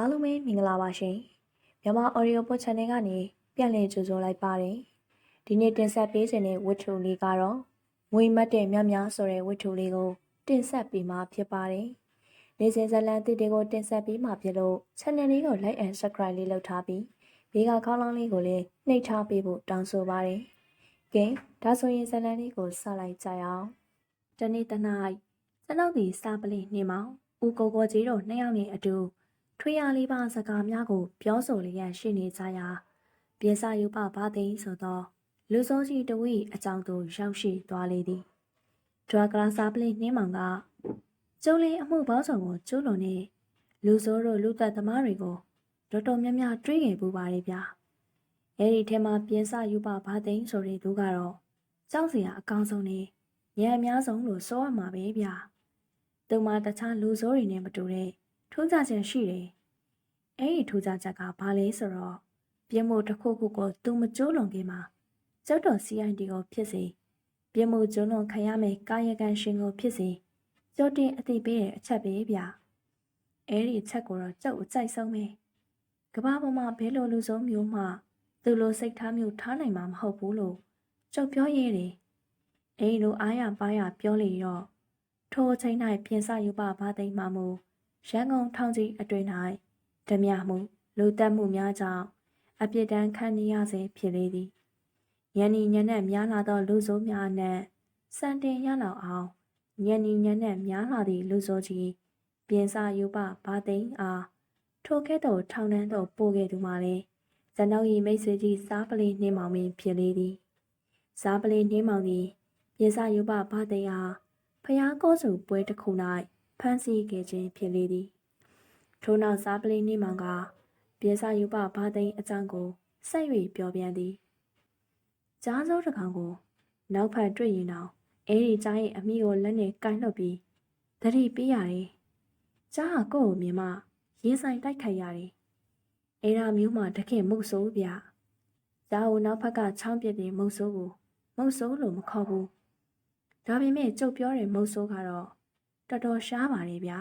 အားလုံးပဲမင်္ဂလာပါရှင်မြန်မာ Audio Book Channel ကနေပြန်လည်ကြိုဆိုလိုက်ပါတယ်ဒီနေ့တင်ဆက်ပေးခြင်းတဲ့ဝတ္ထုလေးကတော့ငွေမတ်တဲ့မြတ်များဆိုတဲ့ဝတ္ထုလေးကိုတင်ဆက်ပေးမှာဖြစ်ပါတယ်နေ့စဉ်ဇလန်တစ်တွေကိုတင်ဆက်ပေးမှာဖြစ်လို့ channel လေးကို like and subscribe လေးလုပ်ထားပြီးဘေးကခေါင်းလောင်းလေးကိုလည်းနှိပ်ထားပေးဖို့တောင်းဆိုပါတယ်ကဲဒါဆိုရင်ဇလန်လေးကိုစလိုက်ကြရအောင်တနေ့တနေ့ကျွန်ုပ်ဒီစာပလီနေမောင်ဦးကိုကိုကြီးတို့နှစ်ယောက်နေအတူ ထွေရလေးပါစကားများကို ပြောဆိုလျက်ရှိနေကြရာပြေစာယူပဘာသိဆိုသောလူစိုးကြီးတဝိအကြောင်းသို့ရောက်ရှိသွားလေသည်ဒရဂလာစာပလီနှင်းမောင်ကကျုံးလေးအမှုပေါင်းစုံကိုကျူးလွန်နေလူစိုးတို့လူသက်သမားတွေကိုတော်တော်များများတွေးခဲ့ပူပါလေဗျာအဲ့ဒီထဲမှာပြေစာယူပဘာသိဆိုတဲ့သူကတော့ကြောက်စရာအကောင်းဆုံးနေညံအများဆုံးလို့ဆိုရမှာပဲဗျာသူမှတခြားလူစိုးတွေနဲ့မတူတဲ့ ထူးခြားခြင်းရှိတယ်။အဲ့ဒီထူးခြားချက်ကဘာလဲဆိုတော့ပြင်းမှုတစ်ခုခုကိုသူမကျိုးလွန်ခင်မှာကျောက်တော် CID ကိုဖြစ်စေပြင်းမှုကျိုးလွန်ခံရမယ့်ကာယကံရှင်ကိုဖြစ်စေကြိုတင်အသိပေးတဲ့အချက်ပဲဗျ။အဲ့ဒီအချက်ကိုတော့ကြောက်အကြိုက်ဆုံးပဲ။ကဘာပေါ်မှာဘဲလိုလူဆုံးမျိုးမှသူလိုစိတ်ထားမျိုးထားနိုင်မှာမဟုတ်ဘူးလို့ကြောက်ပြောရဲတယ်။အဲ့ဒီလိုအားရပါရပြောလေတော့ထိုအချိန်၌ပြင်ဆယူပါဘာသိမ်းမှမူ ရန်ကုန်ထောင်ကြီးအတွင်၌ဓမြမှုလူတက်မှုများကြောင့်အပြစ်ဒဏ်ခံနေရစေဖြစ်လေသည်ညနေညနေများလာသောလူဆိုးများနဲ့စံတင်ရလောက်အောင်ညနေညနေများလာသည့်လူဆိုးကြီးပြင်စာယူပဘာသိန်းအားထိုကဲ့သို့ထောင်နှန်းသို့ပို့ခဲ့သူမှလည်းဇနောဤမိတ်ဆွေကြီးစားပလီနှင်းမောင်ပင်ဖြစ်လေသည်စားပလီနှင်းမောင်သည်ပြင်စာယူပဘာသိန်းအားဖျားကောစုပွဲတစ်ခု၌ ဖမ်းဆီးခဲ့ခြင်းဖြစ်လေသည်ထို့နောက်စားပလင်းနေမောင်ကပြေစာယူပဘာသိန်းအကြောင်းကိုဆက်၍ပြောပြသည်ကြားစိုးတစ်ကောင်ကိုနောက်ဖက်တွေ့ရင်တော့အဲ့ဒီကြားရဲ့အမိကိုလက်နဲ့ကိုင်းလှုပ်ပြီးသတိပေးရတယ်ကြားဟာကိုယ့်ကိုမြင်မှရေးဆိုင်တိုက်ခိုက်ရတယ်အဲ့ဒါမျိုးမှတခင်မုတ်ဆိုးဗျကြားကိုနောက်ဖက်ကချောင်းပြစ်တဲ့မုတ်ဆိုးကိုမုတ်ဆိုးလို့မခေါ်ဘူးဒါပေမဲ့ကြုတ်ပြောတဲ့မုတ်ဆိုးကတော့ တော်တော်ရှားပါတယ်ဗျာ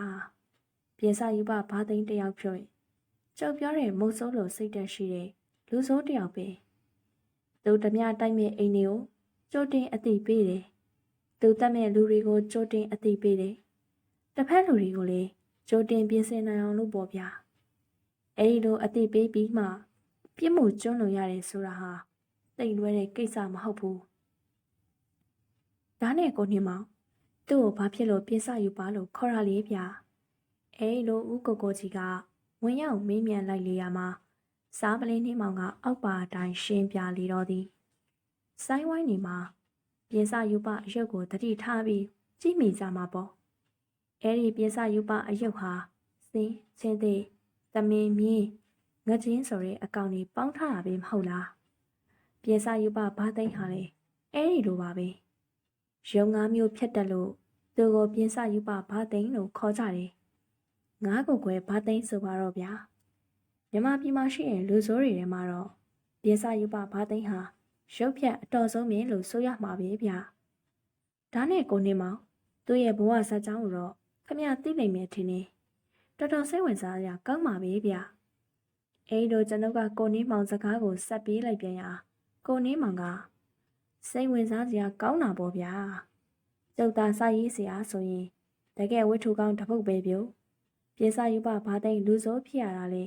ပြင်စာယူပဘာသိန်းတယောက်ဖြုတ်ကြောက်ပြောတဲ့မုတ်ဆိုးလိုစိတ်တက်ရှိတဲ့လူဆိုးတယောက်ပဲသူဓမြတိုက်မဲ့အိမ်တွေကိုကြိုတင်အသိပေးတယ်သူတတ်မဲ့လူတွေကိုကြိုတင်အသိပေးတယ်တစ်ဖက်လူတွေကိုလည်းကြိုတင်ပြင်ဆင်နိုင်အောင်လို့ပေါ့ဗျာအဲ့ဒီလိုအသိပေးပြီးမှပြစ်မှုကျွန်းလွန်ရတယ်ဆိုတာဟာတိတ်လွဲတဲ့ကိစ္စမဟုတ်ဘူးဒါနဲ့ကိုနေမောင် သူ့ကိုဘာဖြစ်လို့ပြင်ဆယူပါလို့ခေါ်ရလေဗျာအဲလိုဦးကိုကိုကြီးကဝင်ရောက်မေးမြန်းလိုက်လေရမှာစားပလင်းနှင်းမောင်ကအောက်ပါအတိုင်းရှင်းပြလေတော့သည်ဆိုင်းဝိုင်းနေမှာပြင်ဆယူပအယုတ်ကိုတတိထားပြီးကြည့်မိကြမှာပေါ့အဲဒီပြင်ဆယူပအယုတ်ဟာစင်းချင်းသေးသမင်းမြင်းငချင်းဆိုတဲ့အကောင်ကြီးပေါင်းထားတာပဲမဟုတ်လားပြင်ဆယူပဘာသိန်းဟာလေအဲဒီလိုပါပဲ ရုံငါးမျိုးဖြတ်တက်လို့သူကိုပြင်းစယူပဘာသိန်းလို့ခေါ်ကြတယ်။ငါးကိုကွယ်ဘာသိန်းဆိုပါတော့ဗျာ။မြမပြည်မှာရှိရင်လူဆိုးတွေထဲမှာတော့ပြင်းစယူပဘာသိန်းဟာရုပ်ဖြတ်အတော်ဆုံးမြင်လို့ဆိုရမှာပဲဗျာ။ဒါနဲ့ကိုနေမောင်သူ့ရဲ့ဘဝဇာတ်ကြောင်းကိုတော့ခမရသိနိုင်မယ်ထင်နေ။တော်တော်စိတ်ဝင်စားရကောင်းပါပဲဗျာ။အဲဒီတော့ကျွန်ုပ်ကကိုနေမောင်စကားကိုဆက်ပြေးလိုက်ပြန်ရာကိုနေမောင်က စိတ်ဝင်စားစရာကောင်းတာပေါ့ဗျာကျုပ်သားစာရေးစရာဆိုရင်တကယ်ဝတ္ထုကောင်းတစ်ပုဒ်ပဲပြုပြေစာယူပဘာသိလူစိုးဖြစ်ရတာလေ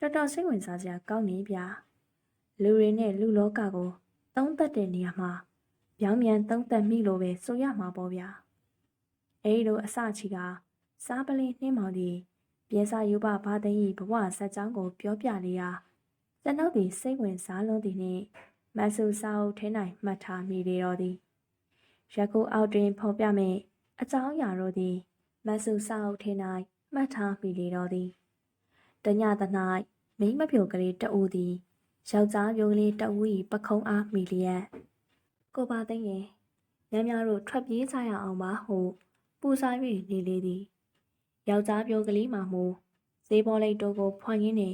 တော်တော်စိတ်ဝင်စားစရာကောင်းနေဗျာလူတွေနဲ့လူလောကကိုသုံးသက်တဲ့နေရာမှာပြောင်းပြန်သုံးသက်မိလို့ပဲဆိုရမှာပေါ့ဗျာအဲဒီလိုအစချီကစားပလင်းနှင်းမောင်ဒီပြေစာယူပဘာသိဘဝဇက်ကြောင်းကို ပြောပြလေရာကျွန်ုပ်ဒီစိတ်ဝင်စားလုံးသည်နှင့် မဆူစာအုပ်ထဲ၌မှတ်ထားမိလေတော့သည်ယခုအောက်တွင်ဖော်ပြမယ့်အကြောင်းအရာတို့သည်မဆူစာအုပ်ထဲ၌မှတ်ထားမိလေတော့သည်တညတ၌မိမဖြိုကလေးတအူသည်ယောက်ျားပြိုကလေးတအူ၏ပခုံးအားမိလျက်ကိုပါသိရင်ညများတို့ထွက်ပြေးကြရအောင်ပါဟုပူစား၍နေလေသည်ယောက်ျားပြိုကလေးမှမူဈေးပေါ်လိုက်တို့ကိုဖွင့်ရင်းနေ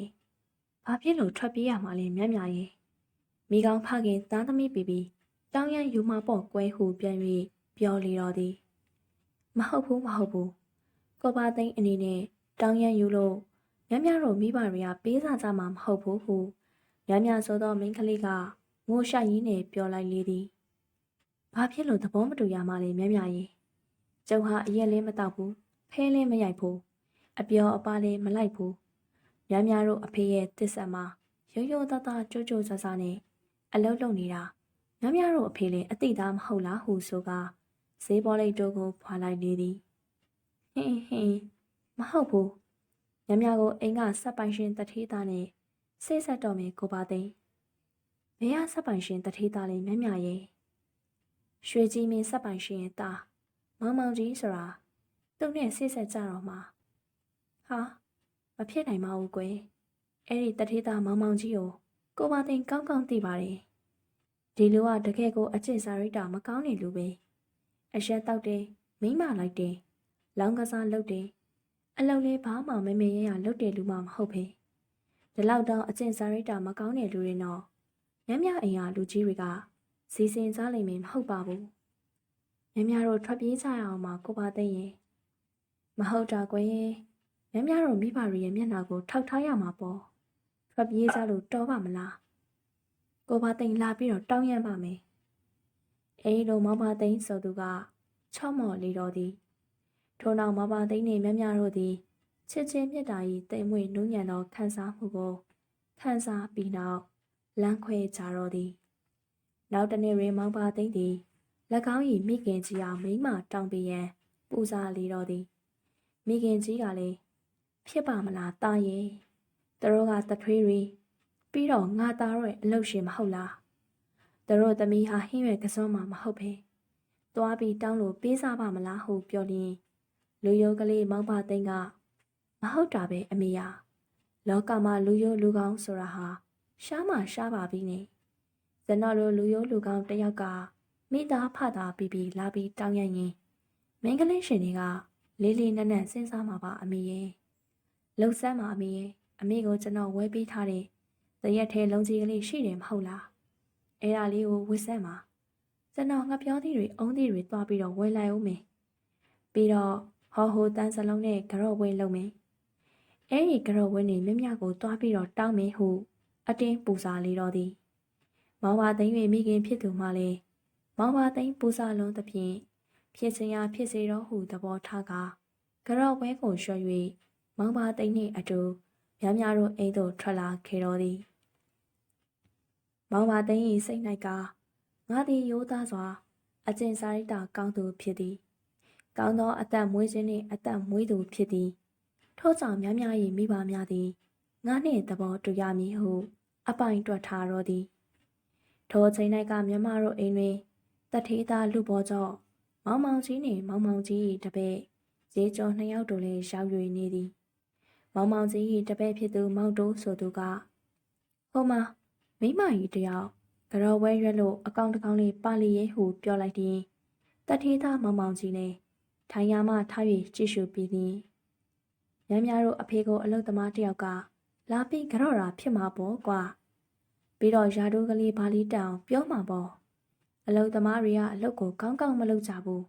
ဘာဖြစ်လို့ထွက်ပြေးရမှာလဲမြတ်မြရဲ့ မိကောင်းဖခင်သားသမီးပီပီတောင်းရန်ယူမပေါ့ကွဲဟုပြန်၍ပြောလေတော့သည်မဟုတ်ဘူးမဟုတ်ဘူးကိုပါသိန်းအနေနဲ့တောင်းရန်ယူလို့မြမြတို့မိဘတွေကပေးစားကြမှာမဟုတ်ဘူးဟုမြမြဆိုသောမိန်းကလေးကငိုရှိုက်ရင်းနဲ့ပြောလိုက်လေသည်ဘာဖြစ်လို့သဘောမတူရမှလဲမြမြရေကျုပ်ဟာအရက်လေးမတောက်ဘူးဖဲလေးမရိုက်ဘူးအပျော်အပါလေးမလိုက်ဘူးမြမြတို့အဖေရဲ့တစ္ဆက်မှာရိုးရိုးသားသားကြိုးကြိုးဆာဆာနဲ့ အလုပ်လုပ်နေတာမြမြတို့အဖေလည်းအတိသားမဟုတ်လားဟုဆိုကဈေးပေါ်လေးတို့ကိုဖွာလိုက်လေသည်ဟင်းဟင်းမဟုတ်ဘူးမြမြကိုအိမ်ကဆက်ပိုင်ရှင်တထေးသားနဲ့ဆိတ်ဆက်တော်မယ်ကိုပါသိန်းဘယ်ကဆက်ပိုင်ရှင်တထေးသားလေးမြမြရဲ့ရွှေကြီးမင်းဆက်ပိုင်ရှင်ရဲ့သားမောင်မောင်ကြီးဆိုတာသူ့နဲ့ဆိတ်ဆက်ကြတော့မှာဟာမဖြစ်နိုင်ပါဘူးကွယ်အဲ့ဒီတထေးသားမောင်မောင်ကြီးကို ကိုပါသိန်းကောင်းကောင်းသိပါတယ်ဒီလူကတကယ်ကိုအကျင့်စာရိတ္တမကောင်းနေလူပဲအရက်တောက်တယ်မိမလိုက်တယ်လောင်းကစားလုပ်တယ်အလုပ်လေးဘာမှမမေ့ရရလုပ်တယ်လူမှမဟုတ်ပဲဒီလောက်တော့အကျင့်စာရိတ္တမကောင်းတဲ့လူတွေတော့မြမြအိမ်ဟာလူကြီးတွေကစီစဉ်စားလိမ့်မယ်မဟုတ်ပါဘူးမြမြတို့ထွက်ပြေးကြရအောင်ပါကိုပါသိရင်မဟုတ်တာကွယ်မြမြတို့မိဘတွေရဲ့မျက်နှာကိုထောက်ထားရမှာပေါ့ ထွက်ပြေးကြလို့တော်ပါမလားကိုပါသိန်လာပြီးတော့တောင်းရမ်းပါမယ်အဲဒီလိုမောင်ပါသိန်ဆိုသူကချော့မော်လေးတော်သည်ထို့နောက်မဘာသိန်းနှင့်မြမြတို့သည်ချစ်ချင်းမြတ်တာ၏တိမ်မွေ့နူးညံ့သောခံစားမှုကိုခံစားပြီးနောက်လမ်းခွဲကြတော့သည်နောက်တနေ့ရေမောင်ပါသိန်းသည်၎င်း၏မိခင်ကြီးအားမိမတောင်းပေးရန်ပူဇာလေတော့သည်မိခင်ကြီးကလည်းဖြစ်ပါမလားတာရဲ့ သူတို့ကတထွေးတွေပြီးတော့ငါသားရဲ့အလုပ်ရှင်မဟုတ်လားသူတို့သမီးဟာဟင်းရွက်ကစုံမှမဟုတ်ပဲသွားပြီးတောင်းလို့ပေးစားပါမလားဟုပြောလျင်လူယုံကလေးမောင်ပါသိန်းကမဟုတ်တာပဲအမေယာလောကမှာလူယုံလူကောင်းဆိုတာဟာရှားမှရှားပါပြီနေဇနောလိုလူယုံလူကောင်းတယောက်ကမိသားဖသားပြီးပြီးလာပြီးတောင်းရရင်မင်းကလေးရှင်တွေကလေးလေးနက်နက်စဉ်းစားမှာပါအမေရဲ့လှုပ်ဆမ်းပါအမေရဲ့ အမေကိုကျွန်တော်ဝဲပေးထားတဲ့တရက်ထဲလုံးကြီးကလေးရှိတယ်မဟုတ်လားအဲ့ဒါလေးကိုဝစ်ဆမ်းပါကျွန်တော်ငါပြောသည့်တွေအုံးသည့်တွေတွားပြီးတော့ဝဲလိုက်အောင်မယ်ပြီးတော့ဟောဟိုတန်းစလုံးနဲ့ကြော့ဝဲလုံးမယ်။အဲ့ဒီကြော့ဝဲနေမြမြကိုတွားပြီးတော့တောင်းမယ်ဟုအတင်းပူစာလေးတော်သည်။မောင်ပါသိန်း၍မိခင်ဖြစ်သူမှလည်းမောင်ပါသိန်းပူစာလုံးသဖြင့်ဖြစ်စရာဖြစ်စေတော့ဟုသဘောထားကကြော့ဝဲကိုလျှော့၍မောင်ပါသိန်းနှင့်အတူ မြမြတို့အိမ်သို့ထွက်လာခဲ့တော်သည်။မောင်ပါသိန်း၏စိတ်၌ကငါသည်ရိုးသားစွာ အကျင့်စာရိတ္တကောင်းသူဖြစ်သည်။ကောင်းသောအသက်မွေးခြင်းနှင့်အသက်မွေးသူဖြစ်သည်ထို့ကြောင့်များများ၏မိဘများသည်ငါနှင့်သဘောတူရမည်ဟုအပိုင်တွက်ထားတော်သည်ထိုအချိန်၌ကမြမတို့အိမ်တွင်တထေးသားလူပေါ်ကြောင့်မောင်မောင်ကြီးနှင့်မောင်မောင်ကြီး၏တပည့်ရေကျော်နှစ်ယောက်တို့လည်းရောက်၍နေသည် မောင်မောင်ကြီး၏တပည့်ဖြစ်သူမောင်တိုးဆိုသူကဟိုမှာမိမကြီးတယောက်ကြော်ဝဲရွက်လို့အကောင်တကောင်လေးပါလီရဲဟုပြောလိုက်သည်တထေးသားမောင်မောင်ကြီးလည်းထိုင်ရမှထား၍ကြည့်ရှုပြီးသည်မြမ်းများတို့အဖေကိုအလုသမားတယောက်ကလာပြီးကြော့တာဖြစ်မှာပေါ့ကွာပြီးတော့ယာတို့ကလေးဘာလီတောင်ပြောမှာပေါ့အလုသမားတွေကအလုကိုကောင်းကောင်းမလုပ်ကြဘူး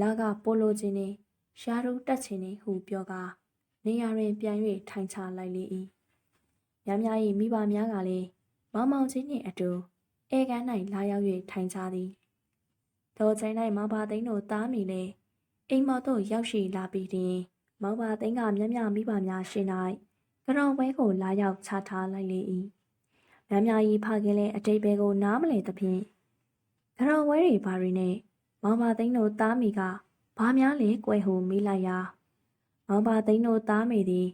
လာကပိုလိုချင်းနေရှားတို့တက်ချင်းနေဟုပြောကာ နေရာတွင်ပြန်၍ထိုင်ချလိုက်လေ၏မြမ်းများ၏မိဘများကလည်းမောင်မောင်ချင်းနှင့်အတူအဲကန်း၌လာရောက်၍ထိုင်ချသည်ထိုချိန်၌မောင်ပါသိန်းတို့တားမိလည်းအိမ်မော်သို့ရောက်ရှိလာပြီးတင်မောင်ပါသိန်းကမြမြမိဘများရှင်း၌ကြောင်ဝဲကိုလာရောက်ချထားလိုက်လေ၏မြမြကြီးဖခင်လည်းအတိတ်ဘဲကိုနားမလည်သဖြင့်ကြောင်ဝဲတွေဘာတွေနဲ့မောင်ပါသိန်းတို့သားမိကဘာများလဲကွယ်ဟုမိလိုက်ရာ မောင်ပါသိန်းတို့သားမိသည်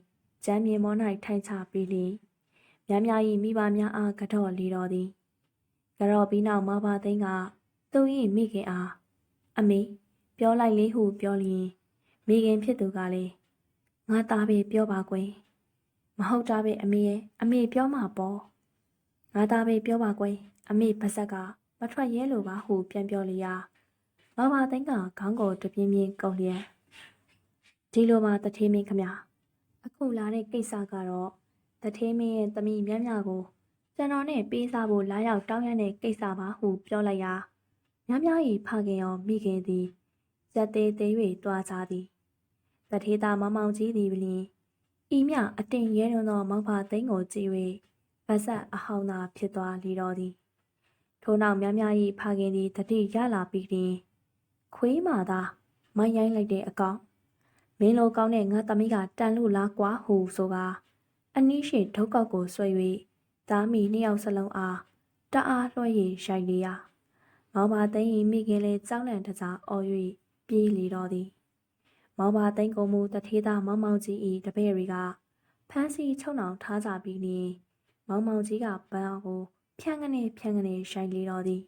ကျမ်းမြေမော၌ထိုင်ချပြီးလီမြမြကြီးမိဘများအားကတော့လီတော်သည်ကြောပြီးနောက်မောင်ပါသိန်းကသူ၏မိခင်အားအမေပြောလိုက်လေဟုပြောလျင်မိခင်ဖြစ်သူကလည်းငါသားပဲပြောပါကွယ်မဟုတ်တာပဲအမေရဲ့အမေပြောမှာပေါ့ငါသားပဲပြောပါကွယ်အမေပါဇက်ကမထွက်ရဲလို့ပါဟုပြန်ပြောလျာမမသိန်းကခေါင်းကိုတပြင်းပြင်းကုတ်လျက် ဒီလိုမှတထေးမင်းခမအခုလာတဲ့ကိစ္စကတော့တထေးမင်းရဲ့သမီးမြတ်မြကိုကျွန်တော်နဲ့ပေးစားဖို့လာရောက်တောင်းရတဲ့ကိစ္စပါဟုပြောလိုက်ရာမြတ်မြ၏ဖခင်ရောမိခင်သည်ဇက်သေးသေး၍တွားကြသည်တထေးသားမမောင်ကြီးသည်ပလင်ဤမြအတင်ရဲလွန်သောမောင်ဖသိန်းကိုကြည့်၍ဗတ်ဆက်အဟောင်းသာဖြစ်သွားလီတော်သည်ထို့နောက်များများ၏ဖခင်သည်တတိရလာပြီးတွင်ခွေးမာသာမိုင်းရိုင်းလိုက်တဲ့အကောင် မင်းလိုကောင်းတဲ့ငါသမီးကတန်လို့လားကွာဟူဆိုကာအနည်းရှိဒုက္ခကိုဆွဲ၍သားမိနှစ်ယောက်စလုံးအားတအားလွှဲရရိုက်လေရာမောင်ပါသိန်း၏မိခင်လေးကြောက်လန့်တကြားအော်၍ပြေးလေတော်သည်မောင်ပါသိန်းကိုမူတထေးသားမောင်မောင်ကြီးဤတပည့်တွေကဖမ်းဆီးချုံနှောင်ထားကြပြီးနေမောင်မောင်ကြီးကပန်းအောင်ကိုဖြန်းကနေဖြန်းကနေရှိုင်လေတော်သည်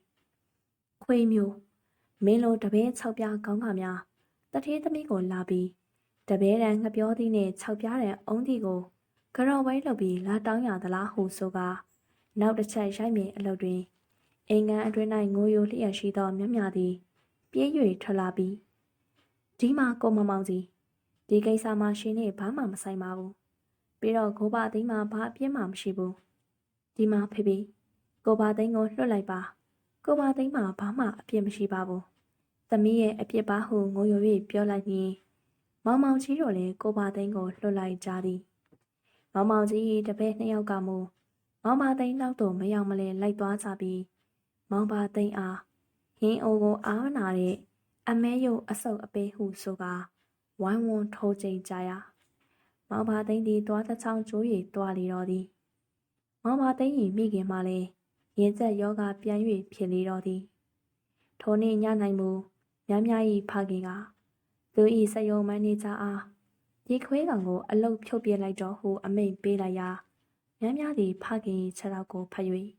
ခွေးမျိုးမင်းလိုတပည့်၆ပြားကောင်းကများတထေးသမီးကိုလာပြီး တပည့်တန်ငပြောသည်နှင့်၆ပြားတန်အုံးသည်ကိုကြော်ဝဲလုပ်ပြီးလာတောင်းရသလားဟုဆိုကာနောက်တစ်ချက်ရိုက်မြင်အလုပ်တွင်အင်္ဂန်အတွင်း၌ငိုယိုလျက်ရှိသောမြမြသည်ပြေး၍ထွက်လာပြီးဒီမှာကိုမမောင်ကြီးဒီကိစ္စမှာရှင်နဲ့ဘာမှမဆိုင်ပါဘူးပြီးတော့ကိုပါသိန်းမှာဘာအပြစ်မှမရှိဘူးဒီမှာဖေဖေကိုပါသိန်းကိုလွှတ်လိုက်ပါကိုပါသိန်းမှာဘာမှအပြစ်မရှိပါဘူးသမီးရဲ့အပြစ်ပါဟုငိုယို၍ပြောလိုက်ပြီး မောင်မောင်ကြီးတို့လည်းကိုပါသိန်းကိုလွှတ်လိုက်ကြသည်မောင်မောင်ကြီးတပည့်နှစ်ယောက်ကမူမောင်ပါသိန်းနောက်တော့မရောက်မလဲလိုက်သွားကြပြီးမောင်ပါသိန်းအားဟင်းအိုကိုအားမနာတဲ့အမဲယုတ်အဆုပ်အပေးဟုဆိုကာဝိုင်းဝန်းထိုးချိန်ကြရာမောင်ပါသိန်းသည်သွားတစ်ချောင်းကျိုး၍တွားလေတော်သည်မောင်ပါသိန်း၏မိခင်မှလည်းရင်ဆက်ယောဂပြန်၍ဖြစ်လေတော်သည်ထိုနေ့ညနိုင်မူများများ၏ဖခင်က သူ၏စယုံမန်နေဂျာအားဒီခွေးကောင်ကိုအလုတ်ဖြုတ်ပြလိုက်တော့ဟုအမိန့်ပေးလိုက်ရာများများသည်ဖခင်၏ခြေထောက်ကိုဖတ်၍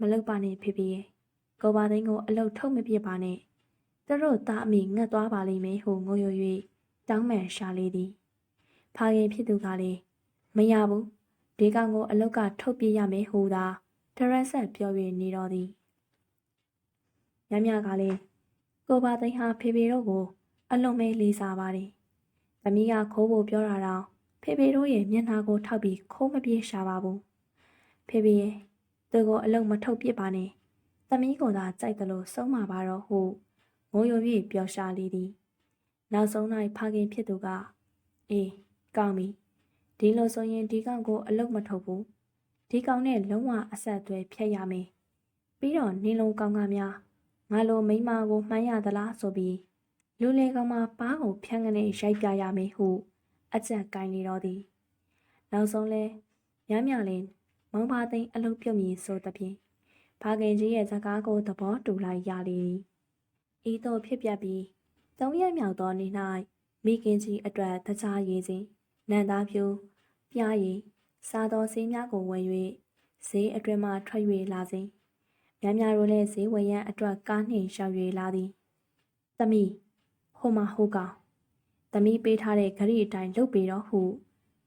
မလုတ်ပါနဲ့ဖေဖေရဲ့ကိုပါသိန်းကိုအလုတ်ထုတ်မပြစ်ပါနဲ့သူတို့သားအမိငတ်သွားပါလိမ့်မယ်ဟုငိုယို၍တောင်းပန်ရှာလေသည်ဖခင်ဖြစ်သူကလည်းမရဘူးဒီကောင်ကိုအလုတ်ကထုတ်ပြရမယ်ဟူသာတရက်ဆက်ပြော၍နေတော်သည်ညမြကလည်းကိုပါသိန်းဟာဖေဖေတို့ကို အလုံးမဲလေးစားပါတယ်သမီးကခိုးဖို့ပြောတာတော့ဖေဖေတို့ရဲ့မျက်နှာကိုထောက်ပြီးခိုးမပြေးရှာပါဘူးဖေဖေရဲ့သူကိုအလုံးမထုတ်ပြစ်ပါနဲ့သမီးကသာကြိုက်တယ်လို့ဆုံးမှာပါတော့ဟုငိုယို၍ပျော်ရှာလေသည်နောက်ဆုံး၌ဖခင်ဖြစ်သူကအေးကောင်းပြီဒီလိုဆိုရင်ဒီကောင်ကိုအလုတ်မထုတ်ဘူးဒီကောင်နဲ့လုံးဝအဆက်အသွယ်ဖြတ်ရမယ်ပြီးတော့နင်းလုံးကောင်းကများငါလိုမိန်းမကိုမှန်းရသလားဆိုပြီး လူလေကောင်မပါးကိုဖြန်းကနေရိုက်ပြရမယ်ဟုအကြက်ကိုင်းနေတော့သည်နောက်ဆုံးလဲညမြလင်းမောင်ပါသိန်းအလုတ်ပြုတ်မည်ဆိုသဖြင့်ဖခင်ကြီးရဲ့စကားကိုသဘောတူလိုက်ရလေသည်ဤသို့ဖြစ်ပျက်ပြီးသုံးရက်မြောက်သောနေ့၌မိခင်ကြီးအတွက်တခြားရည်စဉ်နန္သားဖြူပြားရည်စားသောဆေးများကိုဝယ်၍ဈေးအတွင်မှထွက်၍လာစဉ်များများတို့လည်းဈေးဝယ်ရန်အတွက်ကားနှင့်ရှောက်၍လာသည်။သမီး ဟိုမဟိုကောင်သမီးပေးထားတဲ့ဂရိအတိုင်းလုပ်ပေတော့ဟု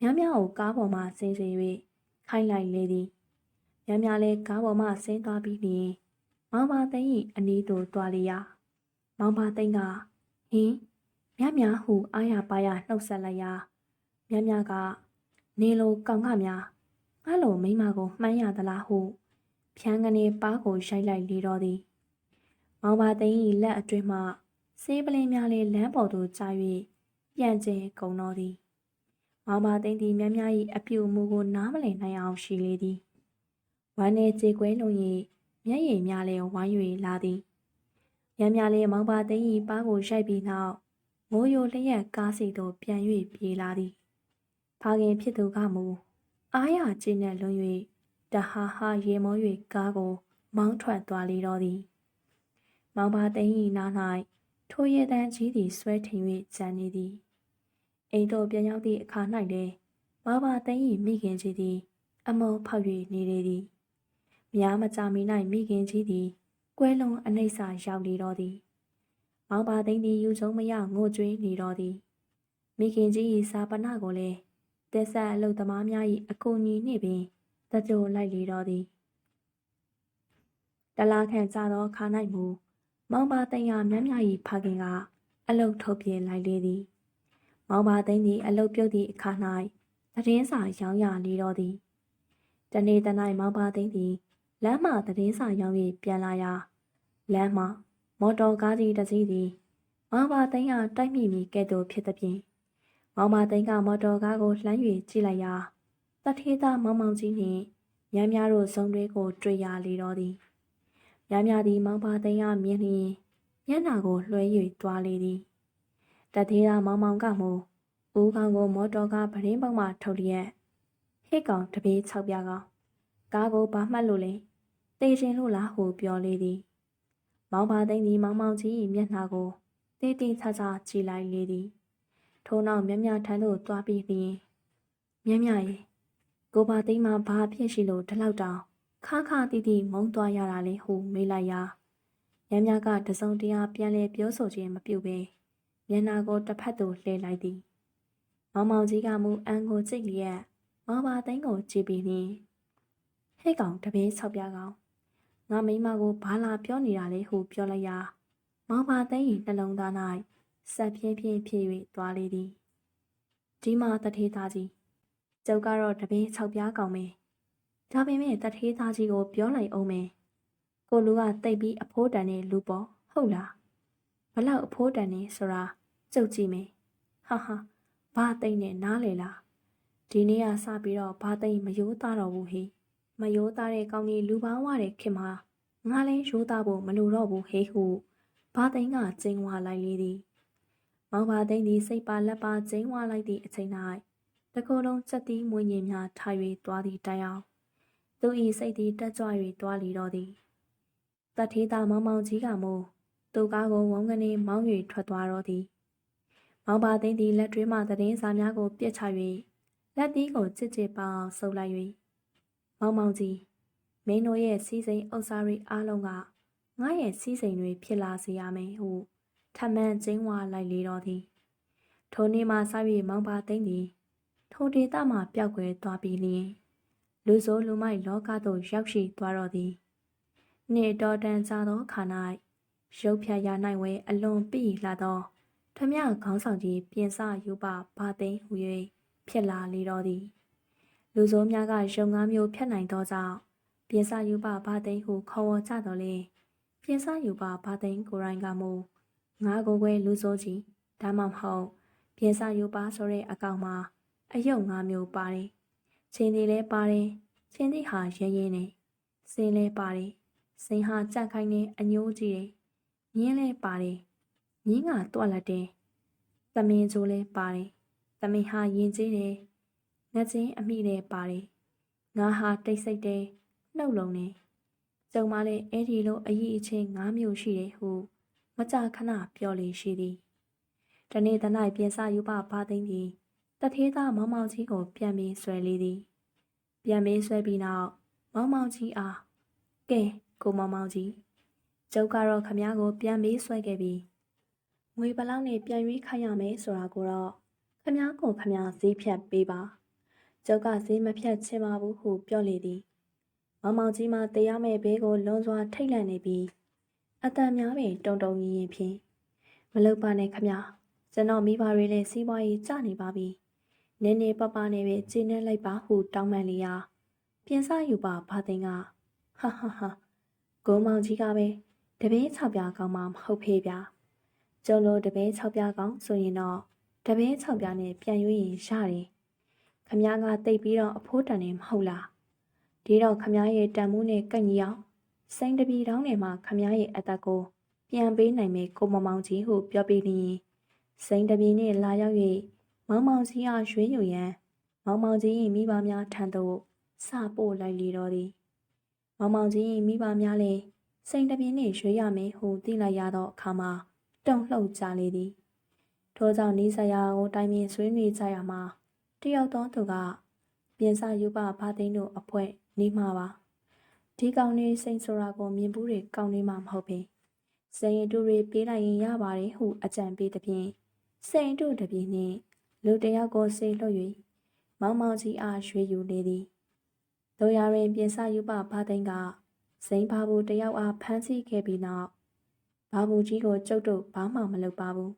များများကိုကားပေါ်မှဆင်းစေ၍ခိုင်းလိုက်လေသည်။များများလည်းကားပေါ်မှဆင်းသွားပြီးလျှင်မောင်မသိန်း၏အနီးသို့တွားလျာ။မောင်ပါသိန်းကဟင်းမြမြဟုအားရပါရနှုတ်ဆက်လိုက်ရာမြမြကနေလိုကောင်ကများငါလိုမိမကိုမှန်းရသလားဟုဖြန်းကနေပါးကိုရိုက်လိုက်လေတော့သည်မောင်ပါသိန်း၏လက်အတွင်းမှ ဆေးပလင်းများလေးလမ်းပေါ်သို့ကျ၍ပြန်ကျဲကုန်တော်သည်မောင်ပါသိန်းသည်မြမြ၏အပြူမူကိုနားမလည်နိုင်အောင်ရှိလေသည်ဝမ်းနေကြေကွဲလုံး၏မျက်ရည်များလည်းဝိုင်း၍လာသည်။မြန်မြန်လေးမောင်ပါသိန်းဤပါးကိုရိုက်ပြီးနောက်ငိုယိုလျက်ကားစီသို့ပြန်၍ပြေးလာသည်။ဖခင်ဖြစ်သူကမူအားရကျင်းနဲ့လွန်၍တဟာဟာရေမော၍ကားကို မောင်းထွက်သွားလေတော့သည်။မောင်ပါသိန်းဤနား၌ ထိုရတန်းကြီးသည်ဆွဲထင်၍ကြံနေသည်။အိမ်သို့ပြန်ရောက်သည့်အခါ၌လည်းမောင်ပါသိန်းဤမိခင်ကြီးသည် အမောဖောက်၍နေလေသည်။များမကြာမီ၌မိခင်ကြီးသည်ကွဲလုံးအနှိမ့်စာရောက်နေတော့သည်။မောင်ပါသိန်းသည်ယူချုံမရငိုကြွေးနေတော့သည်။မိခင်ကြီး၏စာပနကိုလည်းတက်ဆက်အလုတ်သမားများ၏အကူအညီနှင့်ပင်တကြိုလိုက်လေတော့သည်။တလားခန့်ကြာသောခါ၌မူ မောင်ပါသိန်းအားမြတ်မြ၏ဖခင်ကအလုတ်ထုတ်ပြလိုက်လေသည်။မောင်ပါသိန်းသည်အလုတ်ပြုတ်သည့်အခါ၌သတင်းစာရောင်းရလေတော့သည်။တနေ့တနေ့မောင်ပါသိန်းသည်လမ်းမှသတင်းစာရောင်း၍ပြန်လာရာလမ်းမှာမော်တော်ကားကြီးတစ်စီးသည်မောင်ပါသိန်းအားတိုက်မိမိကဲ့သို့ဖြစ်သည်ဖြင့်မောင်မသိန်းကမော်တော်ကားကိုလှမ်း၍ကြည့်လိုက်ရာတထေးသားမောင်မောင်ကြီးနှင့်မြန်းများတို့စုံတွေကိုတွေ့ရလေတော့သည် မြန်းများသည်မောင်ပါသိန်းကမြင်လျင်မျက်နှာကိုလွှဲ၍တွားလေသည်တထေးသားမောင်မောင်ကမူဦးကောင်ကိုမော်တော်ကားပရင်းပေါက်မှထုတ်လျက်ဟစ်ကောင်တပေး၆ပြားကောင်ကားကိုဘာမှတ်လို့လဲတေရှင်လို့လားဟုပြောလေသည်မောင်ပါသိန်းသည်မောင်မောင်ကြီး၏မျက်နှာကိုတေးတင်းချာချာကြည့်လိုက်လေသည်ထို့နောက်မြမြထန်းသို့တွားပြီးလျင်မြမြရေကိုပါသိန်းမှာဘာဖြစ်ရှိလို့ဒီလောက်တောင် ခါခါတီးတီးမုံသွားရတာလဲဟုမေးလိုက်ရာမြမြကတစုံတရာပြန်လဲပြောဆိုခြင်းမပြုဘဲမျက်နှာကိုတစ်ဖက်သို့လှည့်လိုက်သည်မောင်မောင်ကြီးကမူအန်ကိုကြိတ်လျက်မောင်ပါသိန်းကိုကြည့်ပြီးလျင်ဟဲ့ကောင်တပင်းဆောက်ပြကောင်ငါမိမကိုဘာလာပြောနေတာလဲဟုပြောလိုက်ရာမောင်ပါသိန်း၏နှလုံးသား၌ဆက်ပြင်းပြင်းဖြစ်၍သွားလေသည်ဒီမှာတထေးသားကြီးကျုပ်ကတော့တပင်းဆောက်ပြကောင်မယ် ဒါပေမဲ့တထေးသားကြီးကိုပြောလိုက်အောင်မယ်ကိုလူကတိတ်ပြီးအဖိုးတန်နဲ့လူပေါ်ဟုတ်လားဘလောက်အဖိုးတန်နေဆိုတာကြုတ်ကြည့်မယ်ဟာဟာဘာသိမ့်နဲ့နားလေလားဒီနေ့ကစပြီးတော့ဘာသိမ့်မယိုးသားတော့ဘူးဟေးမယိုးသားတဲ့ကောင်းကြီးလူပေါင်းဝတဲ့ခင်မှာငါလည်းရိုးသားဖို့မလိုတော့ဘူးဟေးဟုဘာသိမ့်ကကျင်းဝါလိုက်လေသည်မောင်ပါသိန်းသည်စိတ်ပါလက်ပါကျင်းဝါလိုက်သည့်အချိန်၌တကိုယ်လုံးစက်သီးမွေးငင်များထား၍သွားသည့်တိုင်အောင် သူ၏စိတ်သည်တက်ကြွ၍သွားလီတော့သည်တထေးသားမောင်မောင်ကြီးကမို့သူကားကိုဝုန်းကနေမောင်း၍ထွက်သွားတော့သည်မောင်ပါသိန်းသည်လက်တွဲမှသတင်းစာများကိုပြက်ချ၍လက်သီးကိုချစ်ချစ်ပအောင်ဆုပ်လိုက်၍မောင်မောင်ကြီးမင်းတို့ရဲ့စီးစိမ်ဥစ္စာတွေအားလုံးကငါရဲ့စီးစိမ်တွေဖြစ်လာစေရမယ်ဟုထပ်မံကျင်းဝါလိုက်လေတော့သည်ထိုနေ့မှစ၍မောင်ပါသိမ့်သည်ထိုဒေသမှပျောက်ကွယ်သွားပြီးလျင် လူဆိုးလူမိုက်လောကသို့ရောက်ရှိသွားတော့သည်နေ့တော်တန်ကြသောခါ၌ရုပ်ဖြတ်ရနိုင်ဝဲအလွန်ပြည့်လာသောထမခေါင်းဆောင်ကြီးပြင်စယူပဘာသိမ့်ဟူ၍ဖြစ်လာလေတော့သည်လူဆိုးများကရုံငါးမျိုးဖြတ်နိုင်သောကြောင့်ပြင်စယူပဘာသိမ့်ဟုခေါ်ဝေါ်ကြတော်လေပြင်စယူပဘာသိမ့်ကိုရိုင်းကမူငါကိုယ်ွယ်လူဆိုးကြီးဒါမှမဟုတ်ပြင်စယူပါဆိုတဲ့အကောင်မှာအယုတ်ငါးမျိုးပါတယ် ချင်းဒီလည်းပါတယ်ချင်းဒီဟာရဲရဲနဲ့စင်းလည်းပါတယ်စင်းဟာကြက်ခိုင်းနေအညိုးကြီးတယ်မြင်းလည်းပါတယ်မြင်းကတွက်လက်တယ်သမင်ချိုးလည်းပါတယ်သမင်ဟာရင်ကြီးတယ်ငချင်းအမိလည်းပါတယ်ငါဟာတိတ်ဆိတ်တယ်နှုတ်လုံးနေကျုံမလည်းအဲ့ဒီလိုအရေးအချင်း၅မျိုးရှိတယ်ဟုမကြခဏပြောလေရှိသည်တနေ့တနိုင်ပြင်စယူပဘာသိမ့်ပြီး တထေးသားမောင်မောင်ကြီးကို ပြန်ပြီးဆွဲလေသည် ပြန်ပြီးဆွဲပြီးနောက်မောင်မောင်ကြီးအားကဲကိုမောင်မောင်ကြီးကျုပ်ကတော့ခမားကို ပြန်ပြီးဆွဲခဲ့ပြီးငွေဘလောက်နဲ့ပြန်ရွေးခိုင်းရမယ်ဆိုတာကိုတော့ခမားကိုခမားဈေးဖြတ်ပေးပါကျုပ်ကဈေးမဖြတ်ချင်ပါဘူးဟုပြောလေသည်မောင်မောင်ကြီးမှတရားမဲ့ဘေးကိုလွန်စွာထိတ်လန့်နေပြီးအတန်များပင်တုံတုံရင်ရင်ဖြင့်မလုပ်ပါနဲ့ခမကျွန်တော်မိဘတွေလည်းစီးပွားရေးကျနေပါပြီ နည်းနည်းပပနဲ့ပဲကျင်းနေလိုက်ပါဟုတောင်းပန်လျာပြင်စယူပါဘာသိန်းကဟာဟာဟာဂုံမောင်ကြီးကပဲတပင်း၆ပြားကောင်းမှမဟုတ်ဖေးဗျာကျုံလို့တပင်း၆ပြားကောင်းဆိုရင်တော့တပင်း၆ပြားနဲ့ပြန်ရွေးရင်ရတယ်ခမကတိတ်ပြီးတော့အဖိုးတန်နေမဟုတ်လားဒီတော့ခမရဲ့တန်မိုးနဲ့ကန့်ကြီးအောင်စိန်တပီတောင်းနေမှာခမရဲ့အသက်ကိုပြန်ပေးနိုင်မယ်ကိုမမောင်ကြီးဟုပြောပြီးလျင်စိန်တပီနှင့်လာရောက်၍ မောင်မောင်ကြီးအားရွှေယူရန်မောင်မောင်ကြီး၏မိဘများထံသို့စပို့လိုက်လေတော့သည်မောင်မောင်ကြီး၏မိဘများလည်းစိန်တပီနှင့်ရွှေရမယ်ဟုသိလိုက်ရသောအခါမှာတုန်လှုပ်ကြလေသည်ထို့ကြောင့်နီးစရာကိုတိုင်ပင်ဆွေးနွေးကြရမှာတယောက်သောသူကပြင်စာယူပဘာသိန်းတို့အဖွဲနေမှာပါဒီကောင်လေးစိန်ဆိုတာကိုမြင်ဘူးတွေကောင်းနေမှာမဟုတ်ပေစိန်တူတွေပေးလိုက်ရင်ရပါတယ်ဟုအကြံပေးသဖြင့်စိန်တူတပြင်းနှင့် လူတယောက်ကိုစေလွှတ်၍မောင်မောင်ကြီးအားရွှေယူလေသည်တို့ရရင်ပြင်စယူပဘာသိန်းကစိန်ဘာဘူးတယောက်အားဖမ်းဆီးခဲ့ပြီးနောက်ဘာဘူးကြီးကိုကျုပ်တို့ဘာမှမလုပ်ပါဘူး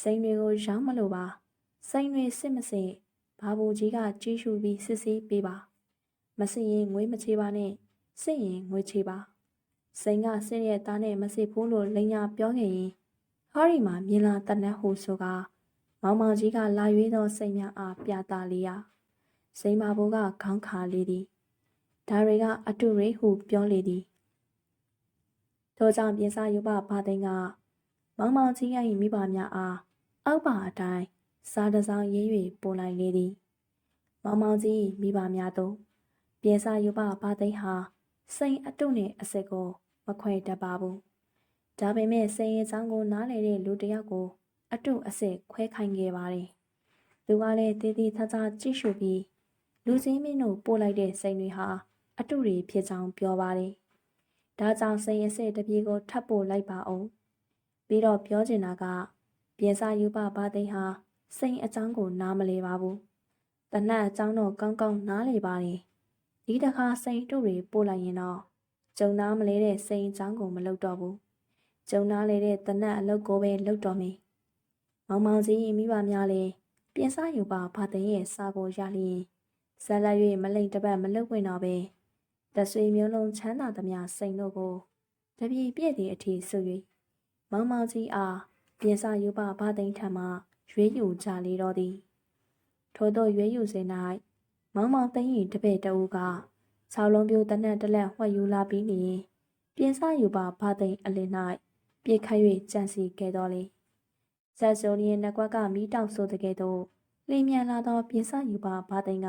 စိန်တွေကိုရောင်းမလို့ပါစိန်တွေစစ်မစစ်ဘာဘူးကြီးကကြီးရှုပြီးစစ်ဆေးပေးပါမစစ်ရင်ငွေမချေပါနဲ့စစ်ရင်ငွေချေပါစိန်ကဆင်းရဲ့သားနဲ့မစစ်ဘူးလို့လိန်ညာပြောခဲ့ရင်ဟောဒီမှာမြင်လာတနတ်ဟုဆိုက မောင်မောင်ကြီးကလာရွေးသောစိတ်များအားပြတာလီယာစိန်မာဘိုးကခေါင်းခါလေသည်ဒါတွေကအတုရိဟုပြောလေသည်ထို့ကြောင့်ပြင်စာယူပဘာသိန်းကမောင်မောင်ကြီး၏မိဘများအားအောက်ပါအတိုင်းစားတစောင်းရေး၍ပို့လိုက်လေသည် မောင်မောင်ကြီးမိဘများတို့ပြင်စာယူပဘာသိန်းဟာစိန်အတုနှင့်အစစ်ကိုမခွဲတတ်ပါဘူးဒါပေမဲ့စိန်ရဲ့ချောင်းကိုနားလေတဲ့လူတစ်ယောက်ကို အတုအစစ်ခွဲခိုင်းခဲ့ပါတယ်သူကလည်းတည်တည်သားသားကြည့်ရှုပြီးလူစင်းမင်းတို့ပို့လိုက်တဲ့စိန်တွေဟာအတုတွေဖြစ်ကြောင်းပြောပါတယ်ဒါကြောင့်စိန်ရဲ့စစ်တပြေကိုထပ်ပို့လိုက်ပါအောင်ပြီးတော့ပြောချင်တာကပြင်စာယူပဘာသိန်းဟာစိန်အကြောင်းကိုနားမလဲပါဘူးတနတ်အကြောင်းတော့ကောင်းကောင်းနားလေပါတယ်ဒီတစ်ခါစိန်တို့တွေပို့လိုက်ရင်တော့ဂျုံနာမလဲတဲ့စိန်အကြောင်းကိုမလုပ်တော့ဘူးဂျုံနာလေတဲ့တနတ်အလုပ်ကိုပဲလုပ်တော့မယ် မောင်မောင်စီမိဘများလည်းပြင်စယူပါဘာသိန်းရဲ့စာကိုရလျင်ဇက်လက်၍မလိမ့်တပတ်မလုတ်ဝင်တော့ပဲတဆွေမျိုးလုံးချမ်းသာသမျှစိန်တို့ကိုတပြေပြည့်သည့်အထီဆွ၍မောင်မောင်ကြီးအားပြင်စယူပါဘာသိန်းထံမှရွေးယူကြလေတော့သည်ထို့သောရွေးယူစဉ်၌မောင်မောင်သိန်း၏တပည့်တဦးက၆လုံးပြိုတနက်တလက်ဝှက်ယူလာပြီးလျင်ပြင်စယူပါဘာသိန်းအလင်း၌ပြေခတ်၍ကြံစီခဲ့တော်လေ ဇက်ဆိုလျင်နှကွက်ကမီးတောက်ဆိုတဲ့ကဲ့သို့လင်းမြန်လာသောပြင်စယူပါဘာသိန်းက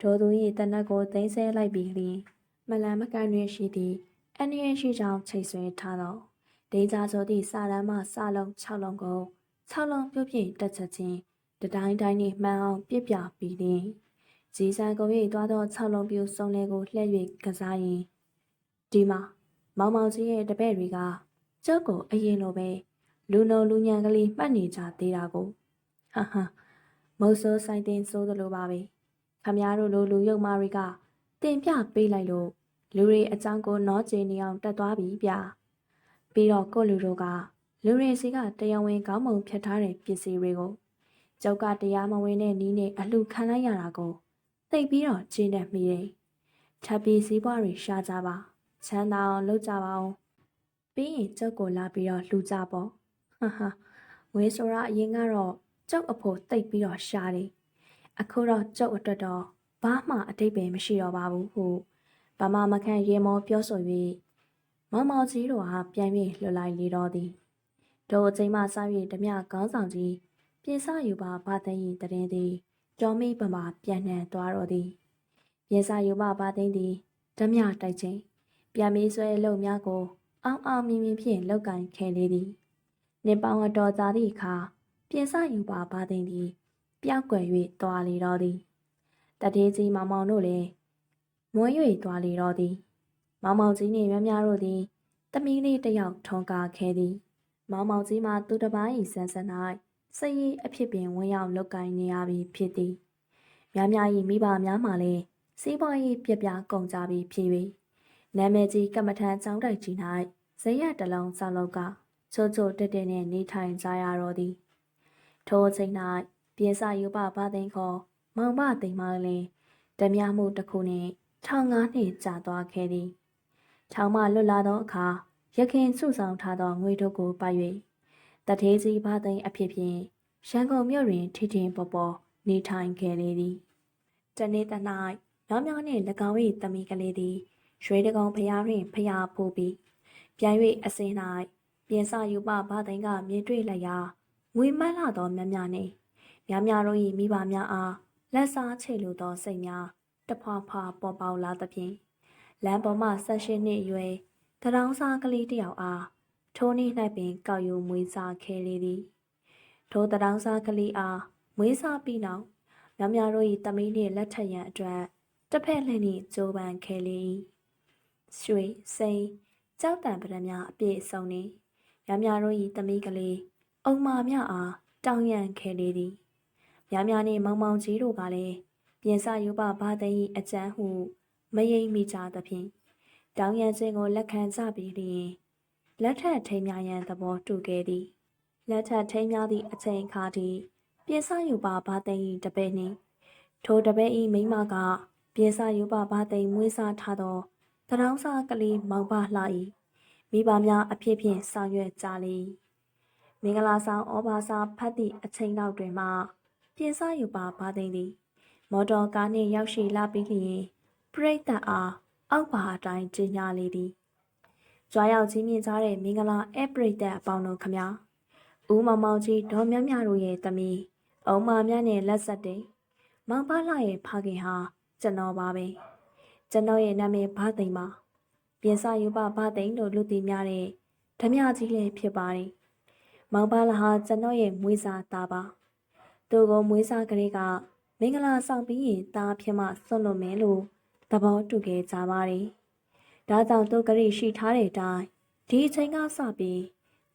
ဒိုသူ၏တနက်ကိုသိမ်းဆဲလိုက်ပြီးလျင်မလန်မကန်တွင်ရှိသည့်အန်ရီရှိကြောင်ချိတ်ဆွဲထားသောဒေးကြဆိုသည့်စာရန်မှစလုံး6လုံးကို6လုံးပြုတ်ပြည့်တက်ချက်ချင်းတတိုင်းတိုင်းနှင့်မှန်အောင်ပြစ်ပြပြီးလျင်ဂျီဆန်ကို၏သွားသော6လုံးပြူစုံလေကိုလှည့်၍ကစားရင်ဒီမှာမောင်မောင်ကြီးရဲ့တပည့်တွေကကျုပ်ကိုအရင်လိုပဲ လူနုံလူညံကလေးမှတ်နေကြသေးတာကိုဟာဟာမုတ်ဆိုးဆိုင်တင်ဆိုးသလိုပါပဲခမည်းတော်လိုလူယုံမာတွေကတင်ပြပေးလိုက်လို့လူတွေအကြောင်းကိုနောကျင်နေအောင်တက်သွားပြီဗျာပြီးတော့ကိုလူတို့ကလူတွေစီကတရားဝင်ကောင်းမွန်ဖြတ်ထားတဲ့ပစ္စည်းတွေကိုကျုပ်ကတရားမဝင်တဲ့နီးနဲ့အလှခံလိုက်ရတာကိုသိပြီးတော့ကျင်းတတ်မိတယ်ထပ်ပြီးစည်းပွားတွေရှားကြပါချမ်းသာအောင်လုပ်ကြပါအောင်ပြီးရင်ကျုပ်ကိုလာပြီးတော့လှူကြပေါ့ ဟာဟာငွေဆိုတာအရင်ကတော့ကျုပ်အဖို့တိတ်ပြီးတော့ရှားတယ်အခုတော့ကျုပ်အတွက်တော့ဘာမှအတိတ်ပဲမရှိတော့ပါဘူးဟုဗမာမခန့်ရေမောပြောဆို၍မောင်မောင်ကြီးတို့ဟာပြန်ပြီးလွတ်လိုက်လေတော့သည်တို့အချိန်မှစ၍ဓမြခေါင်းဆောင်ကြီးပြင်ဆယူပါဘာသိန်း၏တရင်သည်ကြောမိပမာပြန်နှံသွားတော့သည်ပြင်ဆယူပါဘာသိန်းသည်ဓမြတိုက်ချင်းပြန်ပြီးဆွဲလုံများကို အောင်အောင်မြင်မြင်ဖြင့်လောက်ကင်ခဲလေသည် နေပေါင်းတော်သာသည့်အခါပြင်ဆယူပါဘာသိန်းသည်ပျောက်ကွယ်၍သွားလေတော့သည်တတေးကြီးမောင်မောင်တို့လည်းမွေး၍သွားလေတော့သည် မောင်မောင်ကြီးနှင့်မြမများတို့သည်တမီးလေးတယောက်ထုံကာခဲသည် မောင်မောင်ကြီးမှသူတစ်ပိုင်းဆန်းဆန်း၌စည်ရည်အဖြစ်ပင်ဝင်ရောက်လောက်ကင်နေရပြီဖြစ်သည်များများ၏မိဘများမှလည်းစီးပွားရေးပြပြကုန်ကြပြီဖြစ်၍နာမည်ကြီးကမ္မထန်ကျောင်းတိုက်ကြီး၌ဇေယျတလုံးစောက်လောက်က ချိုးချိုးတက်တက်နဲ့နေထိုင်ကြရတော့သည်ထိုအချိန်၌ပြင်စယူပဘာသိန်းခေါ်မောင်မသိန်းမလည်းဓမြမှုတစ်ခုနှင့်ထောင်ငါးနှစ်ကြာသွားခဲ့သည်ထောင်မှလွတ်လာသောအခါရခင်စုဆောင်ထားသောငွေတို့ကိုပိုက်၍တထေးစီဘာသိန်းအဖြစ်ဖြင့်ရန်ကုန်မြို့တွင်ထိထင်ပေါ်ပေါ်နေထိုင်ခဲ့လေသည်တနေ့တ၌မြောင်မြောင်နှင့်၎င်း၏သမီးကလေးသည်ရွှေတကောင်ဖျားတွင်ဖျားဖိုးပြီးပြန်၍အစင်း၌ ပြင်စယူပဘာသိန်းကမြင်တွေ့လိုက်ရာငွေမတ်လာသောမြမြနှင့်မြမြတို့၏မိဘများအားလက်စားချေလိုသောစိတ်များတဖွာဖွာပေါ်ပေါလာသဖြင့်လမ်းပေါ်မှဆက်ရှိနှစ်အရွယ်တရောင်းစားကလေးတယောက်အားထိုးနေ့၌ပင်ကောက်ယူမွေးစားခဲ့လေသည်ထိုတရောင်းစားကလေးအားမွေးစားပြီးနောက်မြမြတို့၏တမီးနှင့်လက်ထက်ရန်အတွက်တစ်ဖက်လှည့်နှင့်ကြိုးပမ်းခဲ့လေ၏ရွှေစိန်ကြောက်တံပရမများအပြည့်အစုံနှင့် မြမြတို့၏တမီးကလေးအုံမာမြအားတောင်းရန်ခဲ့လေသည်များများနှင့်မောင်မောင်ကြီးတို့ကလည်းပြင်စရုပ်ပဘာသိ၏အကျန်းဟုမယိမ့်မိကြသဖြင့်တောင်းရန်ခြင်းကိုလက်ခံကြပြီးလျင်လက်ထပ်ထိမ်းများရန်သဘောတူခဲ့သည်လက်ထပ်ထိမ်းများသည့်အချိန်အခါထိပြင်စရုပ်ပဘာသိ၏တပည့်နှင့်ထိုတပည့်၏မိမကပြင်စရုပ်ပဘာသိမွေးစားထားသောတရောင်းစားကလေးမောင်ပါလှ၏ မိဘများအဖြစ်ဖြင့်ဆောင်ရွက်ကြလေမင်္ဂလာဆောင်ဩဘာစာဖတ်သည့်အချိန်လောက်တွင်မှပြင်စယူပါဘာသိမ့်သည်မော်တော်ကားနှင့်ရောက်ရှိလာပြီးလျှင်ပရိသတ်အားအောက်ပါအတိုင်းကျင်းညာလေသည်ကြွားရောက်ကြီးမြင့်ကြတဲ့မင်္ဂလာအပရိသတ်အပေါင်းတို့ခမညာဦးမောင်မောင်ကြီးဒေါ်မြမြတို့ရဲ့သမီးအုံမာမြနဲ့လက်ဆက်တဲ့မောင်ပါလာရဲ့ဖခင်ဟာကျွန်တော်ပါပဲကျွန်တော်ရဲ့နာမည်ဘာသိမ့်ပါ ပြင်စယူပါဘာသိမ့်လို့လူသိများတဲ့ဓမြကြီးလည်းဖြစ်ပါတယ်မောင်ပါလာဟာကျွန်တော်ရဲ့မွေးစားသားပါသူကိုမွေးစားကလေးကမင်္ဂလာဆောင်ပြီးရင်သားဖြစ်မှဆွတ်လို့မယ်လို့သဘောတူခဲ့ကြပါတယ်။ဒါကြောင့်သူကလေးရှိထားတဲ့အတိုင်းဒီအချိန်ကစပြီး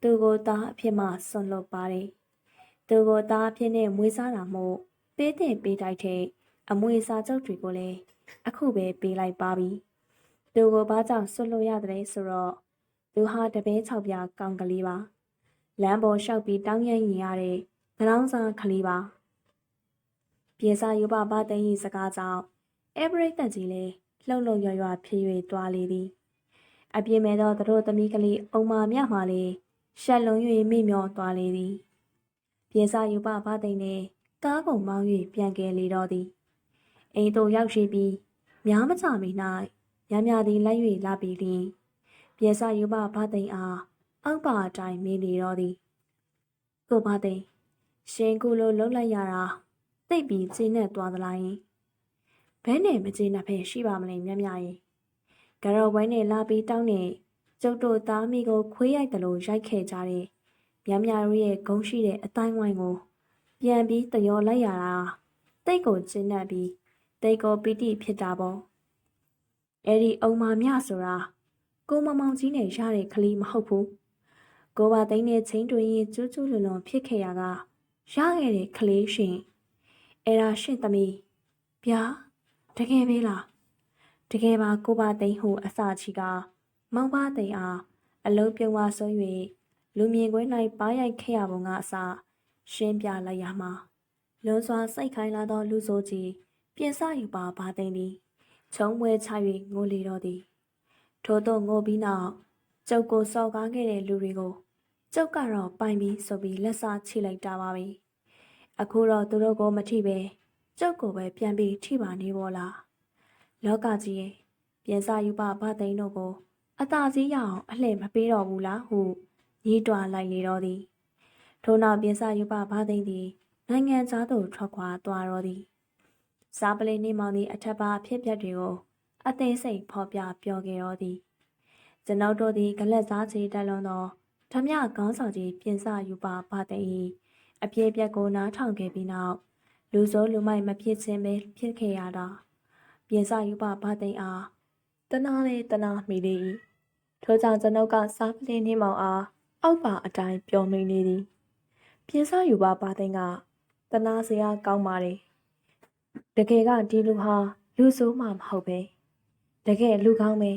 သူကိုသားအဖြစ်မှဆွတ်လို့ပါတယ်။သူကိုသားအဖြစ်နဲ့မွေးစားတာမို့ပေးတဲ့ပေးတိုက်တဲ့အမွေစာချုပ်တွေကိုလည်းအခုပဲပေးလိုက်ပါပြီ။ သူကိုဘာကြောင့်ဆွတ်လို့ရတယ်ဆိုတော့သူဟာတပည့်၆ပြားကောင်းကလေးပါ။လမ်းပေါ်လျှောက်ပြီးတောင်းရရင်ရတဲ့သံအောင်စာကလေးပါ။ပြေစာယူပပသိန်းဤစကားကြောင့်အဲဗရိတ်တက်ကြီးလည်းလှုပ်လှုပ်ရွရွဖြစ်၍တွားလေသည်အပြင်းမဲ့သောသူတို့သမီးကလေးအုံမာမြမှလည်းရှက်လုံ၍မိမျောတွားလေသည်ပြေစာယူပပသိန်းနှင့်ကားကုန်မောင်း၍ပြန်ကယ်လေတော့သည်အိမ်သို့ရောက်ရှိပြီးများမချမီ၌ ညမြသည်လိုက်၍လာပြီးလျှင်ပြေစာယူပပသိန်းအားအောက်ပါအတိုင်းမင်းနေတော့သည်ကိုပသိန်းရှင်ကူလိုလှုပ်လိုက်ရတာသိပ်ပြီးကျင်းနဲ့သွားသလားယင်ဘဲနဲ့မကျင်းနဲ့ဖဲရှိပါမလဲမြတ်မြရင်ကရော်ဝဲနဲ့လာပြီးတောင်းနေကျုပ်တို့သားမိကိုခွေးရိုက်တယ်လို့ရိုက်ခဲ့ကြတဲ့မြတ်မြတို့ရဲ့ဂုံးရှိတဲ့အတိုင်းဝိုင်းကို ပြန်ပြီးတယောလိုက်ရတာတိတ်ကိုကျင်းနဲ့ပြီးတိတ်ကိုပီတိဖြစ်တာပေါ့ အဲ့ဒီအုံမာမြဆိုတာကိုမမောင်ကြီးနဲ့ရတဲ့ကလေးမဟုတ်ဘူးကိုပါသိန်းနဲ့ချင်းတွင်ရင်ကျူးကျူးလွန်လွန်ဖြစ်ခဲ့ရကရခဲ့တဲ့ကလေးရှင်အဲ့ဒါရှင့်သမီးဗျာတကယ်ပဲလားတကယ်ပါကိုပါသိန်းဟုအစာချီကမောင်ပါသိန်းအားအလုံးပြုံးဝဆို၍လူမြင်ကွင်း၌ပါရိုက်ခဲ့ရပုံကအစာရှင်းပြလိုက်ရမှာလွန်စွာစိတ်ခိုင်းလာသောလူဆိုးကြီးပြင်ဆယူပါပါသိန်းသည် ခြုံဝဲချ၍ငိုလေတော့သည်ထို့သောငိုပြီးနောက်ကျုပ်ကိုစော်ကားခဲ့တဲ့လူတွေကိုကျုပ်ကတော့ပိုင်ပြီးဆိုပြီးလက်စားချိလိုက်တာပါပဲအခုတော့သူတို့ကိုမထိပဲကျုပ်ကိုပဲပြန်ပြီးထိပါနေပေါ်လားလောကကြီးရဲ့ပြန်စာယူပါဗသိန်းတို့ကို အသာစီးရအောင်အလှည့်မပေးတော့ဘူးလားဟုညီးတွားလိုက်လေတော့သည်ထို့နောက်ပြန်စာယူပါဗသိန်းသည်နိုင်ငံသားသို့ထွက်ခွာသွားတော့သည် စားပလင်းနေမောင်သည်အထက်ပါဖြစ်ပျက်တွေကိုအသေးစိတ်ဖော်ပြပြောခဲ့တော့သည်ကျွန်ုပ်တို့သည်ဂလက်စားချေတက်လွန်သောဓမြကောင်းဆောင်ကြီးပြင်စယူပါဗသိန်း၏အပြည့်ပြက်ကိုနားထောင်ခဲ့ပြီးနောက်လူစိုးလူမိုက်မဖြစ်ခြင်းပဲဖြစ်ခဲ့ရတာပြင်စယူပဘာသိန်းအားတနာလေတနာမိလေ၏ထို့ကြောင့်ကျွန်ုပ်ကစားပလင်းနှင်းမောင်အားအောက်ပါအတိုင်းပျော်မိနေသည်ပြင်စယူပဘာသိန်းကတနာစရာကောင်းပါတယ် တကယ်ကဒီလူဟာလူဆိုးမှမဟုတ်ပဲတကယ်လူကောင်းပဲ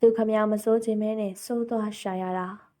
သူခမမစိုးခြင်းမဲနဲ့စိုးသွားရှာရတာ